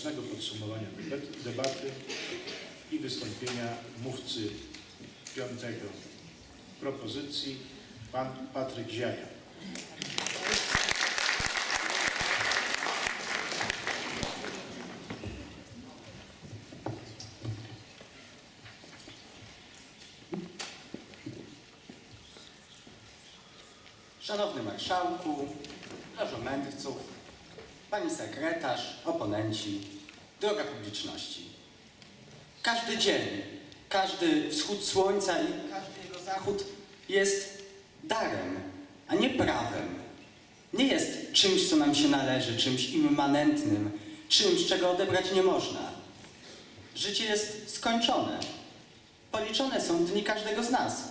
Ostatecznego podsumowania debat- debaty i wystąpienia mówcy piątego propozycji, pan Patryk Ziaja. Szanowny Marszałku, Lożo Mędrców, Pani Sekretarz, oponenci, droga publiczności. Każdy dzień, każdy wschód słońca i każdy jego zachód jest darem, a nie prawem. Nie jest czymś, co nam się należy, czymś immanentnym, czymś, czego odebrać nie można. Życie jest skończone. Policzone są dni każdego z nas.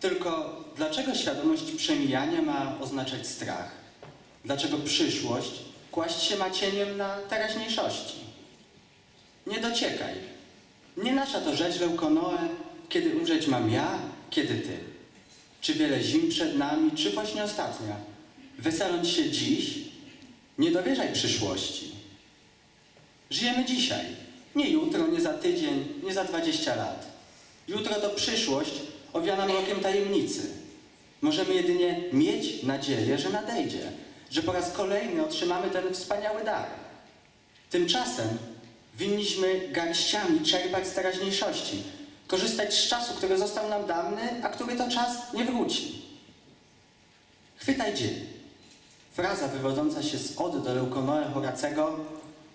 Tylko dlaczego świadomość przemijania ma oznaczać strach? Dlaczego przyszłość kłaść się ma cieniem na teraźniejszości? Nie dociekaj. Nie nasza to rzecz Leukonoe, kiedy umrzeć mam ja, kiedy ty. Czy wiele zim przed nami, czy właśnie ostatnia? Weseląc się dziś, nie dowierzaj przyszłości. Żyjemy dzisiaj. Nie jutro, nie za tydzień, nie za 20 lat. Jutro to przyszłość owiana mrokiem tajemnicy. Możemy jedynie mieć nadzieję, że nadejdzie, że po raz kolejny otrzymamy ten wspaniały dar. Tymczasem winniśmy garściami czerpać z teraźniejszości, korzystać z czasu, który został nam dany, a który to czas nie wróci. Chwytaj dzień. Fraza wywodząca się z Ody do Leukonoe Horacego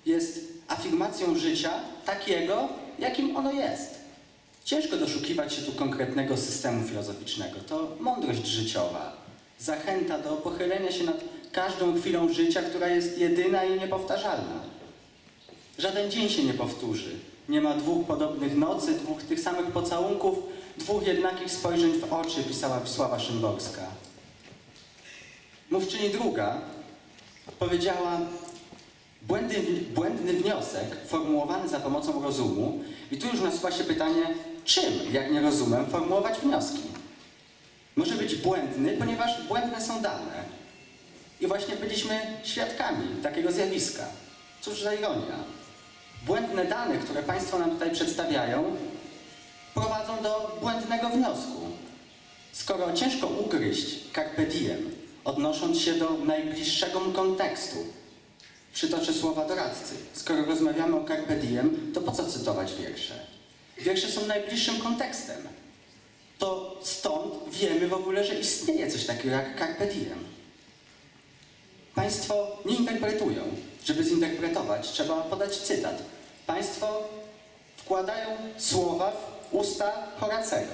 jest afirmacją życia takiego, jakim ono jest. Ciężko doszukiwać się tu konkretnego systemu filozoficznego. To mądrość życiowa, zachęta do pochylenia się nad każdą chwilą życia, która jest jedyna i niepowtarzalna. Żaden dzień się nie powtórzy. Nie ma dwóch podobnych nocy, dwóch tych samych pocałunków, dwóch jednakich spojrzeń w oczy, pisała Wisława Szymborska. Mówczyni druga powiedziała, błędny, błędny wniosek formułowany za pomocą rozumu i tu już nasuwa się pytanie, czym, jak nie rozumem, formułować wnioski? Może być błędny, ponieważ błędne są dane. I właśnie byliśmy świadkami takiego zjawiska. Cóż za ironia. Błędne dane, które Państwo nam tutaj przedstawiają, prowadzą do błędnego wniosku. Skoro ciężko ugryźć carpe diem, odnosząc się do najbliższego mu kontekstu, przytoczę słowa doradcy. Skoro rozmawiamy o carpe diem, to po co cytować wiersze? Wiersze są najbliższym kontekstem. To stąd wiemy w ogóle, że istnieje coś takiego jak carpe diem. Państwo nie interpretują. Żeby zinterpretować, trzeba podać cytat. Państwo wkładają słowa w usta Horacego.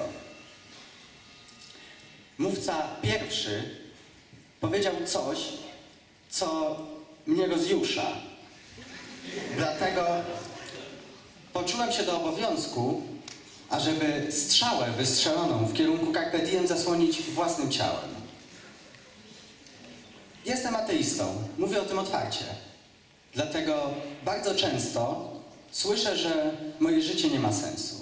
Mówca pierwszy powiedział coś, co mnie rozjusza. Dlatego poczułem się do obowiązku, ażeby strzałę wystrzeloną w kierunku Carpe zasłonić własnym ciałem. Jestem ateistą, mówię o tym otwarcie. Dlatego bardzo często słyszę, że moje życie nie ma sensu.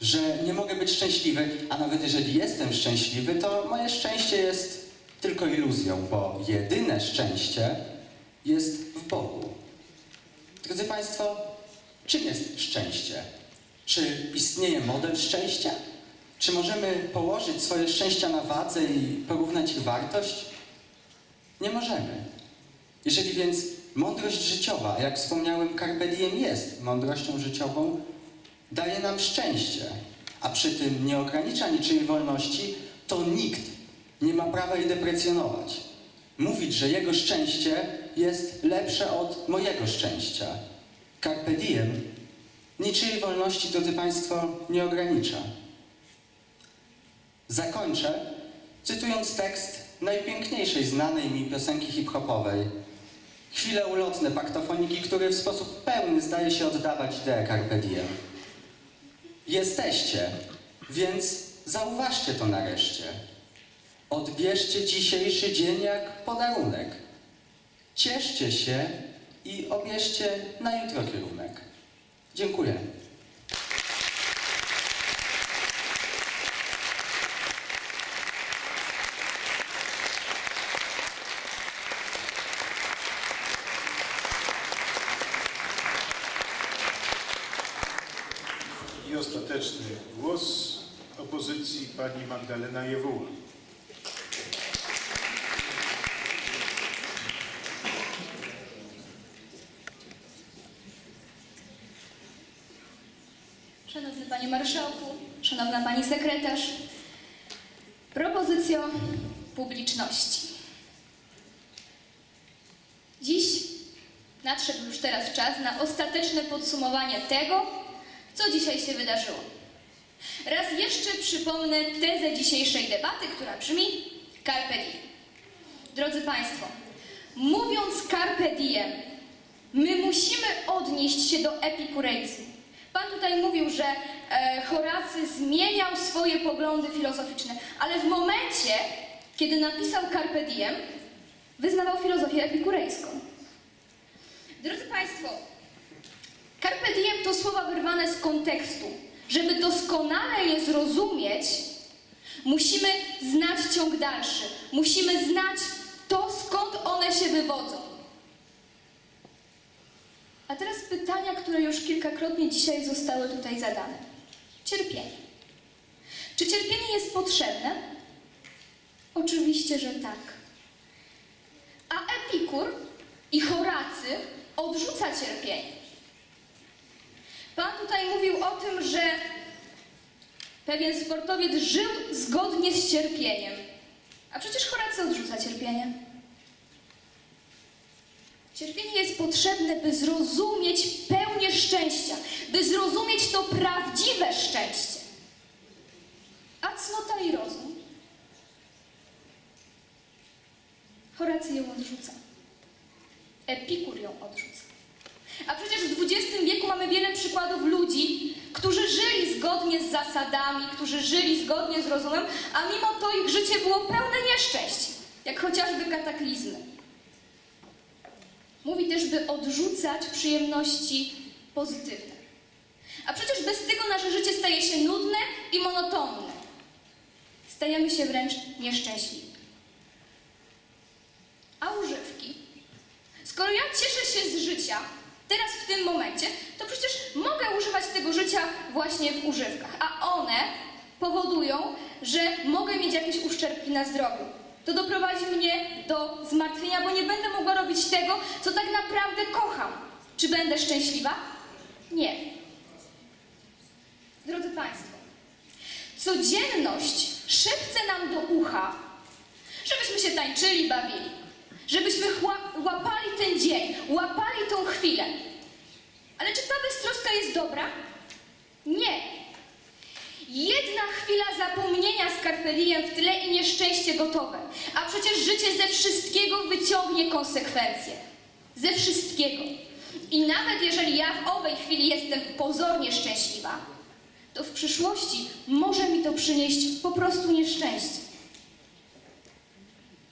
Że nie mogę być szczęśliwy, a nawet jeżeli jestem szczęśliwy, to moje szczęście jest tylko iluzją, bo jedyne szczęście jest w Bogu. Drodzy Państwo, czym jest szczęście? Czy istnieje model szczęścia? Czy możemy położyć swoje szczęścia na wadze i porównać ich wartość? Nie możemy. Jeżeli więc mądrość życiowa, jak wspomniałem, Carpe Diem jest mądrością życiową, daje nam szczęście, a przy tym nie ogranicza niczyjej wolności, to nikt nie ma prawa jej deprecjonować. Mówić, że jego szczęście jest lepsze od mojego szczęścia. Carpe Diem niczyjej wolności, drodzy Państwo, nie ogranicza. Zakończę cytując tekst najpiękniejszej znanej mi piosenki hip-hopowej. Chwile ulotne paktofoniki, który w sposób pełny zdaje się oddawać ideę Carpe Diem. Jesteście, więc zauważcie to nareszcie. Odbierzcie dzisiejszy dzień jak podarunek. Cieszcie się i obierzcie na jutro kierunek. Dziękuję. ostateczny głos opozycji pani Magdalena Jewuła. Szanowny Panie Marszałku, Szanowna Pani Sekretarz, propozycjo publiczności. Dziś nadszedł już teraz czas na ostateczne podsumowanie tego, co dzisiaj się wydarzyło. Raz jeszcze przypomnę tezę dzisiejszej debaty, która brzmi Carpe Diem. Drodzy Państwo, mówiąc Carpe Diem, my musimy odnieść się do epikureizmu. Pan tutaj mówił, że Horacy zmieniał swoje poglądy filozoficzne, ale w momencie, kiedy napisał Carpe Diem, wyznawał filozofię epikurejską. Drodzy Państwo, Carpe diem to słowa wyrwane z kontekstu. Żeby doskonale je zrozumieć, musimy znać ciąg dalszy. Musimy znać to, skąd one się wywodzą. A teraz pytania, które już kilkakrotnie dzisiaj zostały tutaj zadane. Cierpienie. Czy cierpienie jest potrzebne? Oczywiście, że tak. A Epikur i Horacy odrzuca cierpienie. Pan tutaj mówił o tym, że pewien sportowiec żył zgodnie z cierpieniem. A przecież Horacy odrzuca cierpienie. Cierpienie jest potrzebne, by zrozumieć pełnię szczęścia, by zrozumieć to prawdziwe szczęście. A cnota i rozum? Horacy ją odrzuca. Epikur ją odrzuca. A przecież w XX wieku mamy wiele przykładów ludzi, którzy żyli zgodnie z zasadami, którzy żyli zgodnie z rozumem, a mimo to ich życie było pełne nieszczęść, jak chociażby kataklizmy. Mówi też, by odrzucać przyjemności pozytywne. A przecież bez tego nasze życie staje się nudne i monotonne. Stajemy się wręcz nieszczęśliwi. A używki? Skoro ja cieszę się z życia, teraz w tym momencie, to przecież mogę używać tego życia właśnie w używkach, a one powodują, że mogę mieć jakieś uszczerbki na zdrowiu. To doprowadzi mnie do zmartwienia, bo nie będę mogła robić tego, co tak naprawdę kocham. Czy będę szczęśliwa? Nie. Drodzy Państwo, codzienność szepce nam do ucha, żebyśmy się tańczyli, bawili, żebyśmy łapali ten dzień, łapali tą chwilę. Ale czy ta beztroska jest dobra? Nie. Jedna chwila zapomnienia z Carpe Diem w tle i nieszczęście gotowe. A przecież życie ze wszystkiego wyciągnie konsekwencje. Ze wszystkiego. I nawet jeżeli ja w owej chwili jestem pozornie szczęśliwa, to w przyszłości może mi to przynieść po prostu nieszczęście.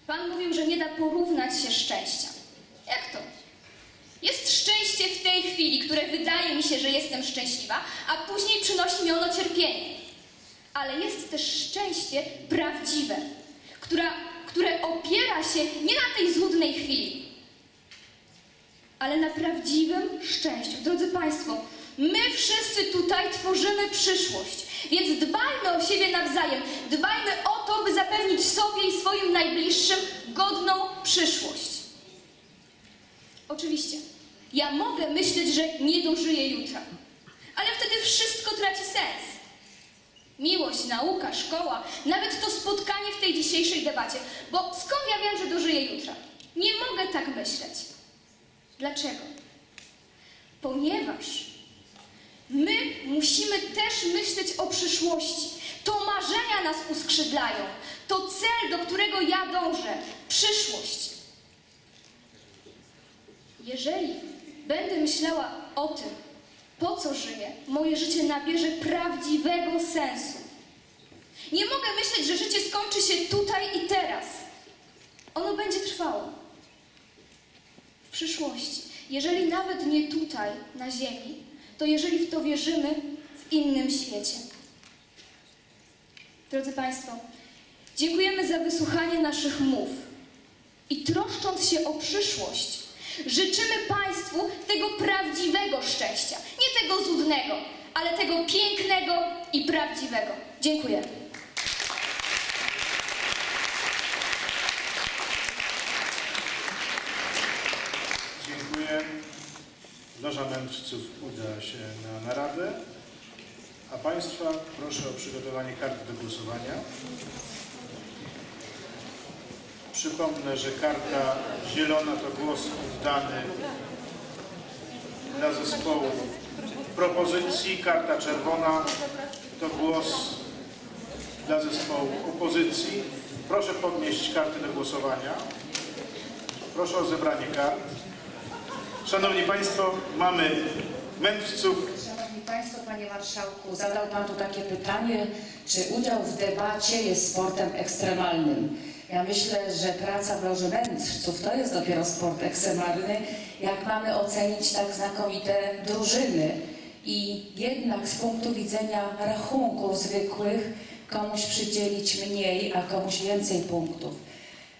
Pan mówił, że nie da porównać się szczęścia. Jak to? Jest szczęście w tej chwili, które wydaje mi się, że jestem szczęśliwa, a później przynosi mi ono cierpienie. Ale jest też szczęście prawdziwe, która, które opiera się nie na tej złudnej chwili, ale na prawdziwym szczęściu. Drodzy Państwo, my wszyscy tutaj tworzymy przyszłość, więc dbajmy o siebie nawzajem, dbajmy o to, by zapewnić sobie i swoim najbliższym godną przyszłość. Oczywiście, ja mogę myśleć, że nie dożyję jutra, ale wtedy wszystko traci sens. Miłość, nauka, szkoła, nawet to spotkanie w tej dzisiejszej debacie, bo skąd ja wiem, że dożyję jutra? Nie mogę tak myśleć. Dlaczego? Ponieważ my musimy też myśleć o przyszłości. To marzenia nas uskrzydlają. To cel, do którego ja dążę. Przyszłość. Jeżeli będę myślała o tym, po co żyję, moje życie nabierze prawdziwego sensu. Nie mogę myśleć, że życie skończy się tutaj i teraz. Ono będzie trwało w przyszłości. Jeżeli nawet nie tutaj, na Ziemi, to jeżeli w to wierzymy, w innym świecie. Drodzy Państwo, dziękujemy za wysłuchanie naszych mów i troszcząc się o przyszłość, życzymy Państwu tego prawdziwego szczęścia, tego złudnego, ale tego pięknego i prawdziwego. Dziękuję. Dziękuję. Loża mędrców uda się na naradę, a Państwa proszę o przygotowanie kart do głosowania. Przypomnę, że karta zielona to głos oddany dla zespołu propozycji, karta czerwona to głos dla zespołu opozycji. Proszę podnieść karty do głosowania. Proszę o zebranie kart. Szanowni Państwo, mamy mędrców. Szanowni Państwo, Panie Marszałku, zadał Pan tu takie pytanie, czy udział w debacie jest sportem ekstremalnym. Ja myślę, że praca w Loży Mędrców to jest dopiero sport ekstremalny, jak mamy ocenić tak znakomite drużyny. I jednak z punktu widzenia rachunków zwykłych komuś przydzielić mniej, a komuś więcej punktów.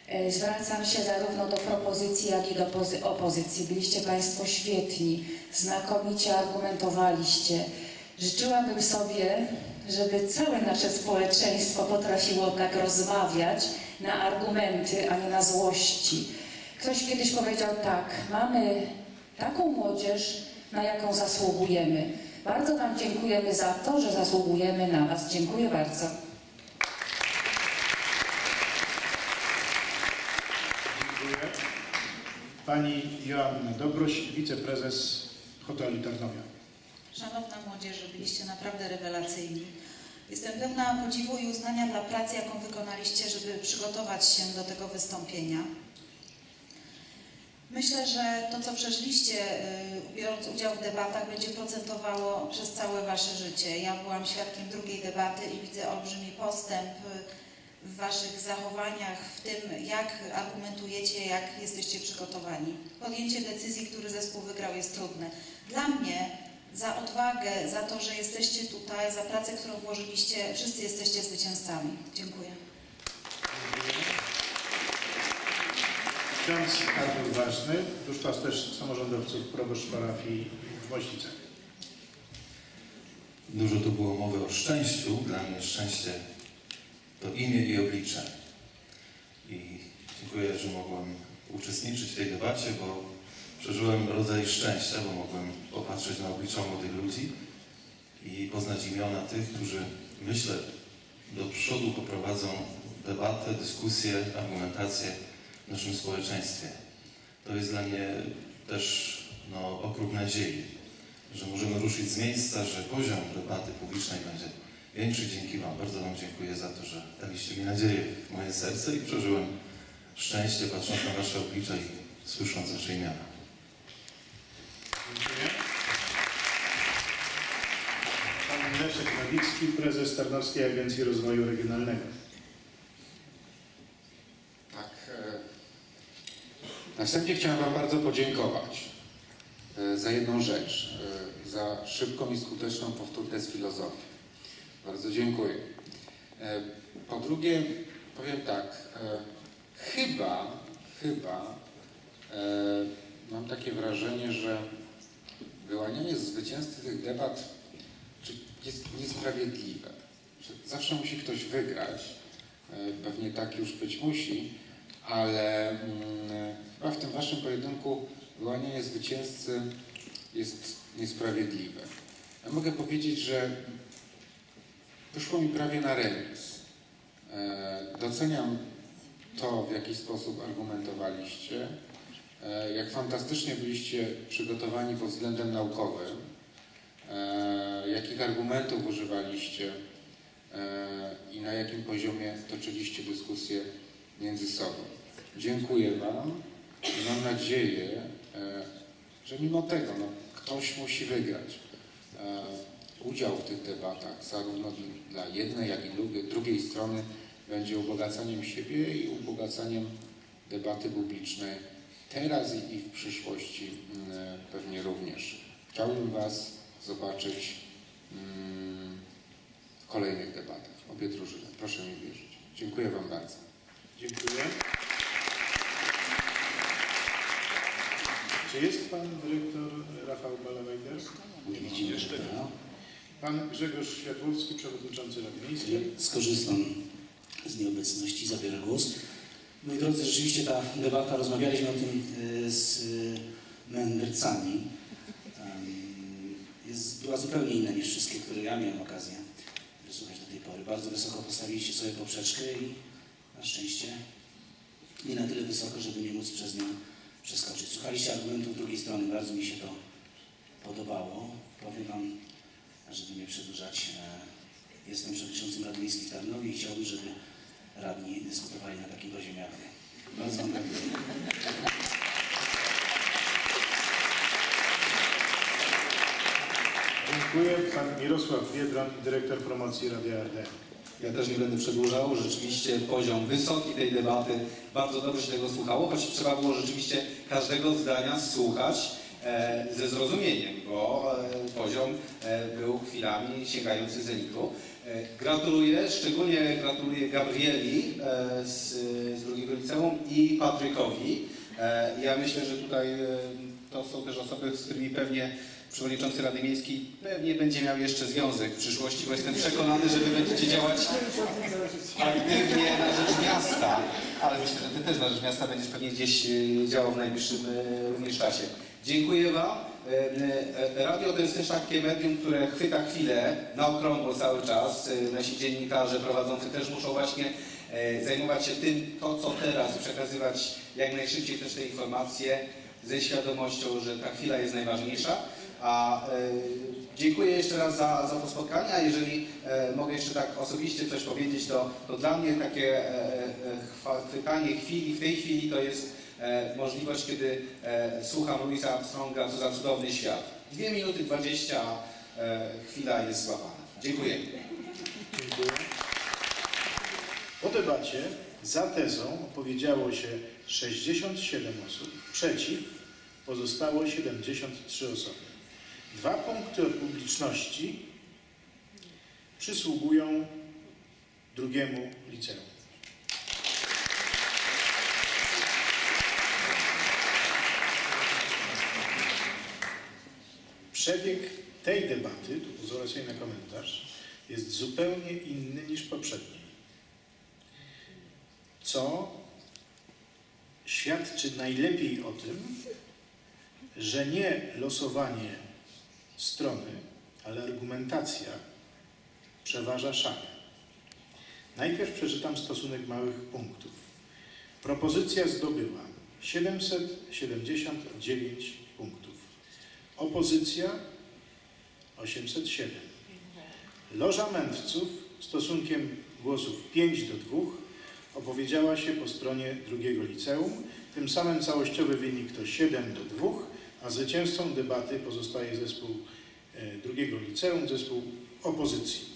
E, Zwracam się zarówno do propozycji, jak i do pozy- opozycji. Byliście Państwo świetni, znakomicie argumentowaliście. Życzyłabym sobie, żeby całe nasze społeczeństwo potrafiło tak rozmawiać na argumenty, a nie na złości. Ktoś kiedyś powiedział tak, mamy taką młodzież, na jaką zasługujemy. Bardzo Wam dziękujemy za to, że zasługujemy na Was. Dziękuję bardzo. Dziękuję. Pani Joanna Dobroś, wiceprezes hotelu Tarnowia. Szanowna młodzieży, byliście naprawdę rewelacyjni. Jestem pełna podziwu i uznania dla pracy, jaką wykonaliście, żeby przygotować się do tego wystąpienia. Myślę, że to, co przeżyliście, y, biorąc udział w debatach, będzie procentowało przez całe Wasze życie. Ja byłam świadkiem drugiej debaty i widzę olbrzymi postęp y, w Waszych zachowaniach, w tym, jak argumentujecie, jak jesteście przygotowani. Podjęcie decyzji, który zespół wygrał, jest trudne. Dla mnie za odwagę, za to, że jesteście tutaj, za pracę, którą włożyliście. Wszyscy jesteście zwycięzcami. Dziękuję. Ksiądz Artur Ważny, duszpasterz samorządowców proboszcz parafii w Moźnicach. Dużo tu było mowy o szczęściu. Dla mnie szczęście to imię i oblicze. I dziękuję, że mogłem uczestniczyć w tej debacie, bo przeżyłem rodzaj szczęścia, bo mogłem popatrzeć na oblicza młodych ludzi i poznać imiona tych, którzy myślę do przodu poprowadzą debatę, dyskusję, argumentację w naszym społeczeństwie. To jest dla mnie też no, okruch nadziei, że możemy ruszyć z miejsca, że poziom debaty publicznej będzie większy dzięki Wam. Bardzo Wam dziękuję za to, że daliście mi nadzieję w moje serce i przeżyłem szczęście patrząc na Wasze oblicza i słysząc Wasze imiona. Dziękuję. Pan Leszek Nowicki, prezes Tarnowskiej Agencji Rozwoju Regionalnego. Tak. e, Na wstępie chciałem Wam bardzo podziękować e, za jedną rzecz, e, za szybką i skuteczną powtórkę z filozofii. Bardzo dziękuję. E, Po drugie, powiem tak, chyba, chyba mam takie wrażenie, że wyłanianie zwycięzcy tych debat jest niesprawiedliwe. Zawsze musi ktoś wygrać, pewnie tak już być musi, ale mm, chyba w tym waszym pojedynku wyłanianie zwycięzcy jest niesprawiedliwe. Ja mogę powiedzieć, że wyszło mi prawie na remis. Doceniam to, w jaki sposób argumentowaliście, e, jak fantastycznie byliście przygotowani pod względem naukowym, e, jakich argumentów używaliście e, i na jakim poziomie toczyliście dyskusję między sobą. Dziękuję Wam mam nadzieję, e, że mimo tego no, ktoś musi wygrać. E, Udział w tych debatach, zarówno dla jednej, jak i drugiej, drugiej strony, będzie ubogacaniem siebie i ubogacaniem debaty publicznej teraz i w przyszłości mm, pewnie również. Chciałbym Was zobaczyć mm, w kolejnych debatach. Obie drużyny. Proszę mi wierzyć. Dziękuję Wam bardzo. Dziękuję. Czy jest pan dyrektor Rafał Balawajder? Nie widzimy jeszcze. Pan Grzegorz Światłowski, Przewodniczący Rady Miejskiej. Skorzystam z nieobecności, zabiorę głos. Moi drodzy, rzeczywiście ta debata, rozmawialiśmy o tym e, z e, mędrcami, em, jest, była zupełnie inna niż wszystkie, które ja miałem okazję wysłuchać do tej pory. Bardzo wysoko postawiliście sobie poprzeczkę i na szczęście nie na tyle wysoko, żeby nie móc przez nią przeskoczyć. Słuchaliście argumentów drugiej strony, bardzo mi się to podobało. Powiem Wam, żeby nie przedłużać, e, jestem przewodniczącym Rady Miejskiej w Tarnowie i chciałbym, żeby radni dyskutowali na takim poziomie jak. Bardzo Wam dziękuję. Dziękuję. Pan Mirosław Biedron, Dyrektor Promocji Radia RD. Ja też nie będę przedłużał. Rzeczywiście poziom wysoki tej debaty. Bardzo dobrze się tego słuchało, choć trzeba było rzeczywiście każdego zdania słuchać e, ze zrozumieniem, bo e, poziom e, był chwilami sięgający zenitu. Gratuluję, szczególnie gratuluję Gabrieli z, z drugiego liceum i Patrykowi. E, ja myślę, że tutaj e, to są też osoby, z którymi pewnie przewodniczący Rady Miejskiej pewnie będzie miał jeszcze związek w przyszłości, bo jestem przekonany, że wy będziecie działać aktywnie na rzecz miasta, ale myślę, że ty też na rzecz miasta będziesz pewnie gdzieś e, działał w najbliższym również czasie. Dziękuję Wam. Radio to jest też takie medium, które chwyta chwilę na okrągło cały czas. Nasi dziennikarze prowadzący też muszą właśnie zajmować się tym, to co teraz, przekazywać jak najszybciej też te informacje ze świadomością, że ta chwila jest najważniejsza. A e, dziękuję jeszcze raz za, za to spotkanie, a jeżeli e, mogę jeszcze tak osobiście coś powiedzieć, to, to dla mnie takie e, e, chwytanie chwili w tej chwili to jest e, możliwość, kiedy e, słucham Louisa Armstronga, co za cudowny świat. Dwie minuty dwadzieścia, e, chwila jest złapana. Dziękuję. Dziękuję. Po debacie za tezą opowiedziało się 67 osób, przeciw pozostało 73 osoby. Dwa punkty od publiczności przysługują drugiemu liceum. Przebieg tej debaty, tu pozwolę sobie na komentarz, jest zupełnie inny niż poprzedniej. Co świadczy najlepiej o tym, że nie losowanie strony, ale argumentacja przeważa szale. Najpierw przeczytam stosunek małych punktów. Propozycja zdobyła 779 punktów. Opozycja 807. Loża mędrców stosunkiem głosów 5 do 2 opowiedziała się po stronie drugiego liceum. Tym samym całościowy wynik to 7 do 2, a zwycięzcą debaty pozostaje zespół e, drugiego liceum, zespół opozycji.